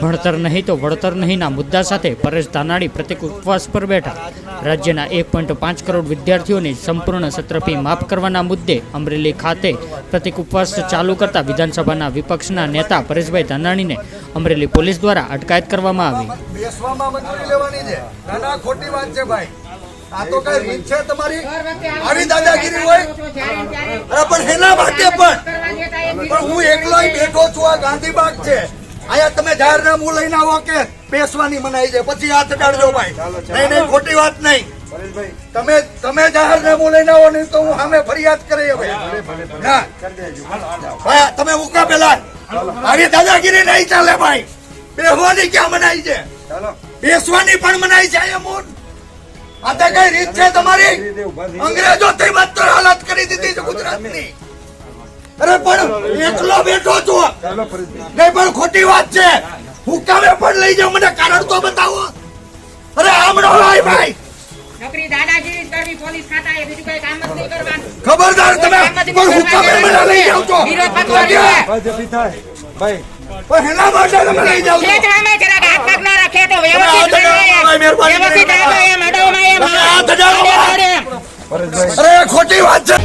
ભણતર નહીં તો વળતર નહીંના મુદ્દા સાથે પરેશ ધાનાણી પ્રતિક ઉપવાસ પર બેઠા. રાજ્યના એક પોઈન્ટ પાંચ કરોડ વિદ્યાર્થીઓની સંપૂર્ણ સત્રફી માફ કરવાના મુદ્દે અમરેલી ખાતે પ્રતિક ઉપવાસ ચાલુ કરતા વિધાનસભાના વિપક્ષના નેતા પરેશભાઈ ધાનાણીને અમરેલી પોલીસ દ્વારા અટકાયત કરવામાં આવી. હું એકલો બેઠો છું, આ ગાંધીબાગ છે. અહીંયા તમે જાહેરનામું લઈને આવો કે બેસવાની મનાઈ છે. પછી હાથ અડાડજો ભાઈ. નહીં નહીં ખોટી વાત નહીં. તમે તમે જાહેરનામું લઈને આવો નહીં તો હું સામે ફરિયાદ કરી ભાઈ. ના. ભાઈ તમે ઉકા પેલા. આવી દાદાગીરી નહીં ચાલે ભાઈ. બેસવાની ક્યાં મનાઈ છે? બેસવાની પણ મનાઈ છે અહીંયા મૂળ. આ તો કઈ રીત છે તમારી? અંગ્રેજો થી માત્ર હાલત કરી દીધી છે ગુજરાતની. પણ એકલો બેઠો છું. નહીં પણ ખોટી વાત છે. હું કામે પણ લઈ જાઉં મને કારણ તો બતાવો. અરે આમડો ભાઈ. નોકરી દાદાગીરી જ કરવી પોલીસ ખાતાએ બીજું કઈ કામ જ નહીં કરવાનું. ખબરદાર તમે. પણ હું કામે મને લઈ જાઉં છો. વિરોધ પણ એના માટે તમે લઈ જાઉં છો. ખેત સામે જરાક હાથ પગ ના રાખે તો વ્યવસ્થિત હાથ અડાડો, લડાય. ભાઈ, વ્યવસ્થિત. અરે ખોટી વાત છે.